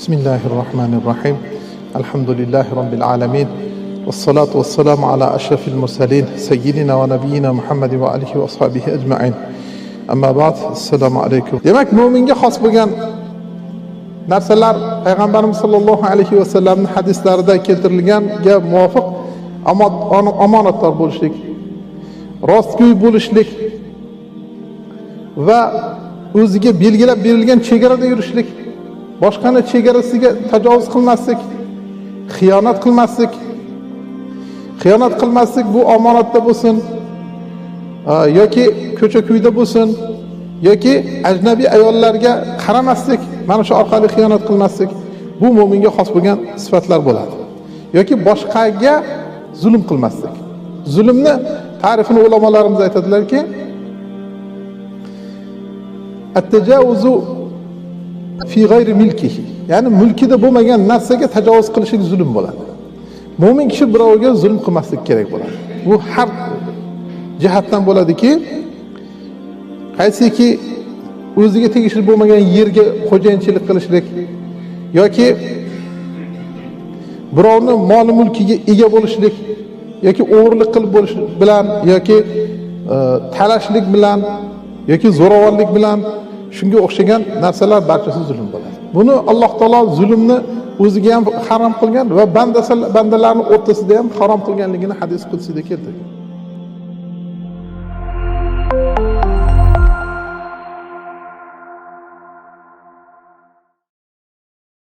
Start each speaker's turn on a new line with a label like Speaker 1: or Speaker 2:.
Speaker 1: Bismillahirrahmanirrahim. Elhamdülillahi Rabbil alemin. Ve salatu ve selamu ala eşrefil mursalin. Seyyidina ve nebiyyina Muhammedi ve alihi ve ashabihi ecma'in. Amma ba'd. Selamu aleyküm. Demek müminge has bo'lgan narsalar payg'ambarimiz sollallohu alayhi vasallamni hadislarida keltirilganga muvofiq omonatdor bo'lishlik rostgo'y bo'lishlik va o'ziga belgilab berilgan chegarada yurishlik boshqani chegarasiga tajovuz qilmaslik xiyonat qilmaslik xiyonat qilmaslik bu omonatda bo'lsin a, yoki ko'cha kuyda bo'lsin yoki ajnabiy ayollarga qaramaslik mana shu orqali xiyonat qilmaslik bu mo'minga xos bo'lgan sifatlar bo'ladi yoki boshqaga zulm qilmaslik zulmni ta'rifini ulamolarimiz aytadilarki at-tajawuzu fi g'ayri milkihi ya'ni mulkida bo'lmagan narsaga tajovuz qilishlik zulm bo'ladi. Mo'min kishi birovga zulm qilmaslik kerak bo'ladi. Bu har jihatdan bo'ladiki qaysiki o'ziga tegishli bo'lmagan yerga xo'jayinchilik qilishlik yoki birovni moli mulkiga ega bo'lishlik yoki o'g'irlik qilib bo'lish bilan yoki e, talashlik bilan yoki zo'ravonlik bilan shunga o'xshagan narsalar barchasi zulm bo'ladi. Buni alloh taolo zulmni o'ziga ham harom qilgan va bandalarni o'rtasida ham harom qilganligini hadis qudsiyda keltirgan